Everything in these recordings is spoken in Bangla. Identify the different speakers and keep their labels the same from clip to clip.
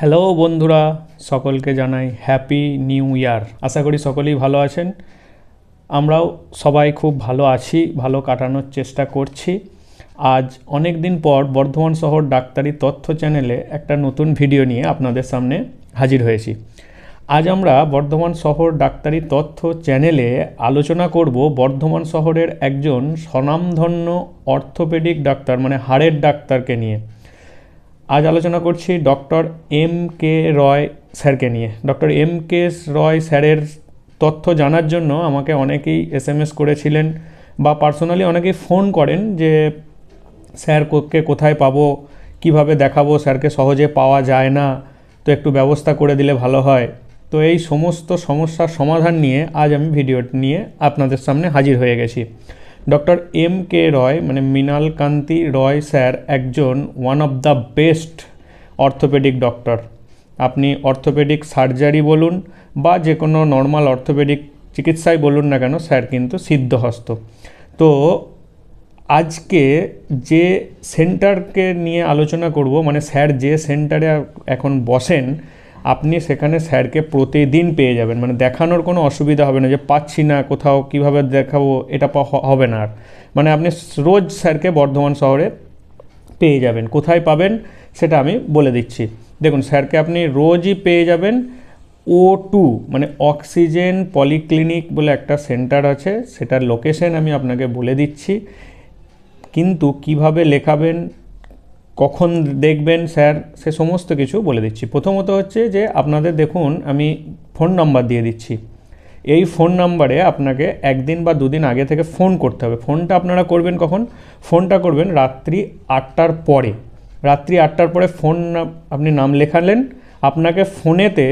Speaker 1: হ্যালো বন্ধুরা, সকলকে জানাই হ্যাপি নিউ ইয়ার আশা করি সকলেই ভালো আছেন। আমরাও সবাই খুব ভালো আছি, ভালো কাটানোর চেষ্টা করছি। আজ অনেক দিন পর বর্ধমান শহর ডাক্তারি তথ্য চ্যানেলে একটা নতুন ভিডিও নিয়ে আপনাদের সামনে হাজির হয়েছি। আজ আমরা বর্ধমান শহর ডাক্তারি তথ্য চ্যানেলে আলোচনা করব বর্ধমান শহরের একজন স্বনামধন্য অর্থোপেডিক ডাক্তার মানে হাড়ের ডাক্তারকে নিয়ে। আজ আলোচনা করছি ডক্টর এম কে রয় স্যারকে নিয়ে। ডক্টর এম কে রয় স্যারের তথ্য জানার জন্য আমাকে অনেকেই এস এম এস করেছিলেন বা পার্সোনালি অনেকেই ফোন করেন যে, স্যার কে কোথায় পাবো? কীভাবে দেখাবো? স্যারকে সহজে পাওয়া যায় না। তো একটু ব্যবস্থা করে দিলে ভালো হয়। তো এই সমস্ত সমস্যার সমাধান নিয়ে আজ আমি ভিডিও নিয়ে আপনাদের সামনে হাজির হয়ে গেছি। ডক্টর এম কে রয় মানে মৃণাল কান্তি রয় স্যার, একজন one of the best orthopaedic doctor আপনি অর্থোপেডিক সার্জারি বলুন বা যে কোনো নর্মাল অর্থোপেডিক চিকিৎসাই বলুন না কেন, স্যার কিন্তু সিদ্ধহস্ত। তো আজকে যে সেন্টারকে নিয়ে আলোচনা করব মানে স্যার যে সেন্টারে এখন বসেন আপনি সেখানে স্যারকে প্রতিদিন পেয়ে যাবেন। মানে দেখানোর কোনো অসুবিধা হবে না যে পাচ্ছি না, কোথাও কীভাবে দেখাবো, এটা হবে না আর। মানে আপনি রোজ স্যারকে বর্ধমান শহরে পেয়ে যাবেন। কোথায় পাবেন সেটা আমি বলে দিচ্ছি। দেখুন, স্যারকে আপনি রোজই পেয়ে যাবেন ও টু মানে অক্সিজেন পলিক্লিনিক বলে একটা সেন্টার আছে, সেটার লোকেশন আমি আপনাকে বলে দিচ্ছি। কিন্তু কীভাবে লেখাবেন কখন দেখবেন স্যার? সে সমস্ত কিছু বলে দিচ্ছি। প্রথমত হচ্ছে যে, আপনাদের দেখুন, আমি ফোন নাম্বার দিয়ে দিচ্ছি। এই ফোন নাম্বারে আপনাকে একদিন বা দুদিন আগে থেকে ফোন করতে হবে। ফোনটা আপনারা করবেন কখন? ফোনটা করবেন রাত্রি আটটার পরে। রাত্রি আটটার পরে ফোন আপনি নাম লেখালেন, আপনাকে ফোনেতে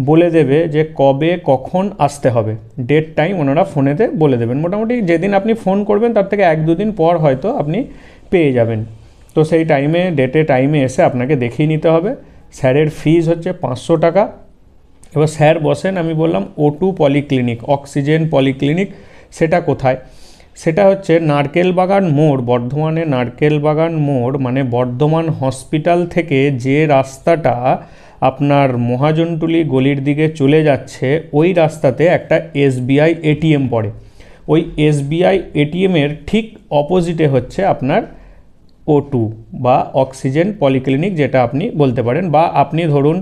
Speaker 1: বলে দেবে যে, কবে, কখন আসতে হবে। ডেট টাইম ওনারা ফোনেতে বলে দেবেন। মোটামুটি যেদিন আপনি ফোন করবেন, তার থেকে এক দুদিন পর হয়তো আপনি পেয়ে যাবেন। তো সেই টাইমে ডেটে টাইমে এসে আপনাকে দেখিয়ে নিতে হবে। স্যারের ফিজ হচ্ছে পাঁচশো টাকা। এবার স্যার বসেন, আমি বললাম O two polyclinic oxygen polyclinic সেটা কোথায়? সেটা হচ্ছে নারকেল বাগান মোড়, বর্ধমানে নারকেল বাগান মোড় মানে বর্ধমান হসপিটাল থেকে যে রাস্তাটা আপনার মহাজনটুলি গলির দিকে চলে যাচ্ছে, ওই রাস্তাতে একটা এসবিআই এটিএম পড়ে। ওই এসবিআই এটিএমের ঠিক অপোজিটে হচ্ছে আপনার ও টু বা অক্সিজেন পলিক্লিনিক যেটা আপনি বলতে পারেন বা আপনি ধরুন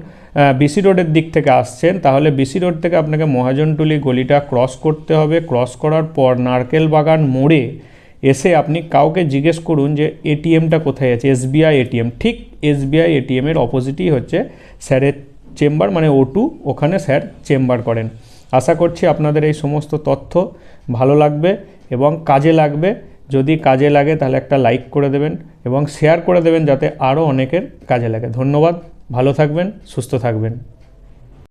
Speaker 1: বিসি রোডের দিক থেকে আসছেন, তাহলে বিসি রোড থেকে আপনাকে মহাজনটুলি গলিটা ক্রস করতে হবে। ক্রস করার পর নারকেল বাগান মোড়ে এসে আপনি কাউকে জিজ্ঞেস করুন যে এটিএমটা কোথায় আছে? এসবিআই এটিএম ঠিক এসবিআই এটিএমের অপোজিটই হচ্ছে স্যারের চেম্বার মানে ও টু ওখানে স্যার চেম্বার করেন। আশা করছি আপনাদের এই সমস্ত তথ্য ভালো লাগবে এবং কাজে লাগবে। যদি কাজে লাগে তাহলে একটা লাইক করে দেবেন এবং শেয়ার করে দেবেন যাতে আরও অনেকের কাজে লাগে। ধন্যবাদ, ভালো থাকবেন, সুস্থ থাকবেন।